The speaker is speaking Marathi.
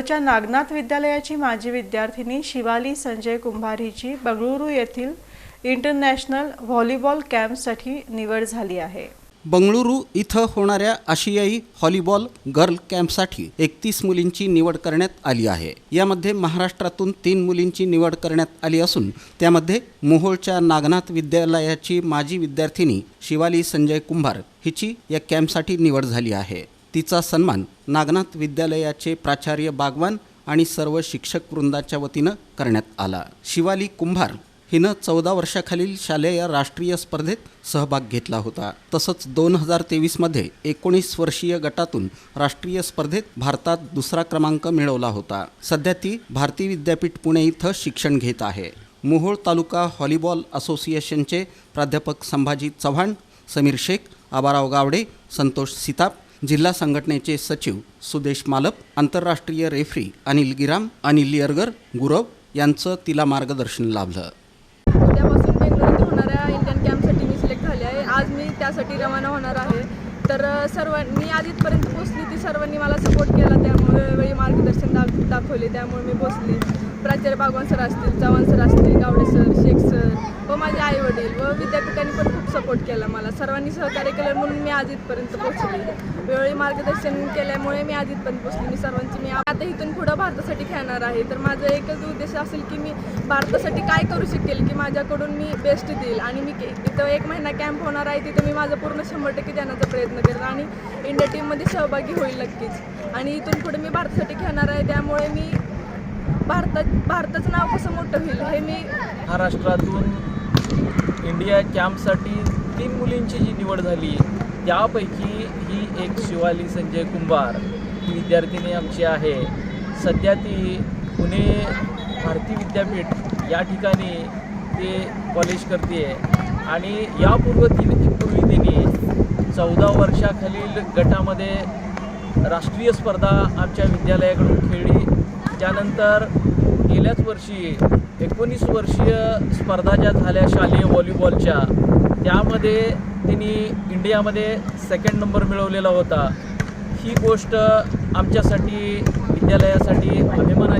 जवळच्या नागनाथ विद्यालयाची माजी विद्यार्थिनी शिवाली संजय कुंभार हिची बंगळुरू येथील इंटरनॅशनल व्हॉलीबॉल कॅम्पसाठी निवड झाली आहे. बंगळुरू इथं होणाऱ्या आशियाई व्हॉलीबॉल गर्ल कॅम्पसाठी एकतीस मुलींची निवड करण्यात आली आहे. यामध्ये महाराष्ट्रातून तीन मुलींची निवड करण्यात आली असून त्यामध्ये मोहोळच्या नागनाथ विद्यालयाची माजी विद्यार्थिनी शिवाली संजय कुंभार हिची या कॅम्पसाठी निवड झाली आहे. तिचा सन्मान नागनाथ विद्यालयाचे प्राचार्य बागवान आणि सर्व शिक्षक वृंदाच्या वतीनं करण्यात आला. शिवाली कुंभार हिनं चौदा वर्षाखालील शालेय राष्ट्रीय स्पर्धेत सहभाग घेतला होता. तसंच दोन हजार तेवीसमध्ये एकोणीस वर्षीय गटातून राष्ट्रीय स्पर्धेत भारतात दुसरा क्रमांक मिळवला होता. सध्या ती भारती विद्यापीठ पुणे इथं शिक्षण घेत आहे. मोहोळ तालुका व्हॉलीबॉल असोसिएशनचे प्राध्यापक संभाजी चव्हाण समीर शेख आबाराव गावडे संतोष सिताप जिल्हा संघटनेचे सचिव सुदेश मालप आंतरराष्ट्रीय रेफरी अनिल गिराम अनिल यरगर गुरव यांचं तिला मार्गदर्शन लाभलं. उद्यापासून बेंगळुरू होणाऱ्या इंडियन कॅम्पसाठी मी सिलेक्ट झाले आहे. आज मी त्यासाठी रवाना होणार आहे. तर सर्वांनी मी आज इथपर्यंत पोचली ती सर्वांनी मला सपोर्ट केला. त्यामुळे वेळी मार्गदर्शन दाख दाखवले. त्यामुळे मी पोचली प्राचार्य बागवान सर असतील चव्हाण सर असतील गावडे सर शेख सर वडील व विद्यापीठाने पण खूप सपोर्ट केला मला. सर्वांनी सहकार्य केलं म्हणून मी आज इथपर्यंत पोचली वेळोवेळी मार्गदर्शन केल्यामुळे मी आज इथपर्यंत पोहोचले. मी सर्वांची मी आता इथून पुढं भारतासाठी खेळणार आहे. तर माझं एकच उद्देश असेल की मी भारतासाठी काय करू शकेल की माझ्याकडून मी बेस्ट देईल. आणि मी तिथं एक महिना कॅम्प होणार आहे तिथं मी माझं पूर्ण शंभर टक्के देण्याचा प्रयत्न करेन आणि इंडिया टीममध्ये सहभागी होईल नक्कीच. आणि इथून पुढे मी भारतासाठी खेळणार आहे त्यामुळे मी भारतात भारताचं नाव कसं मोठं होईल हे मी महाराष्ट्रातून इंडिया कॅम्पसाठी तीन मुलींची जी निवड झाली त्यापैकी ही एक शिवाली संजय कुंभार. ही विद्यार्थिनी आमची आहे. सध्या ती पुणे भारती विद्यापीठ या ठिकाणी ते कॉलेज करते आणि यापूर्व ती पूर्वी तिने चौदा वर्षाखालील गटामध्ये राष्ट्रीय स्पर्धा आमच्या विद्यालयाकडून खेळली. त्यानंतर गेल्याच वर्षी एकोणीस वर्षीय स्पर्धा ज्या झाल्या शालेय व्हॉलीबॉलच्या त्यामध्ये तिने इंडियामध्ये सेकंड नंबर मिळवलेला होता. ही गोष्ट आमच्यासाठी विद्यालयासाठी अभिमानाची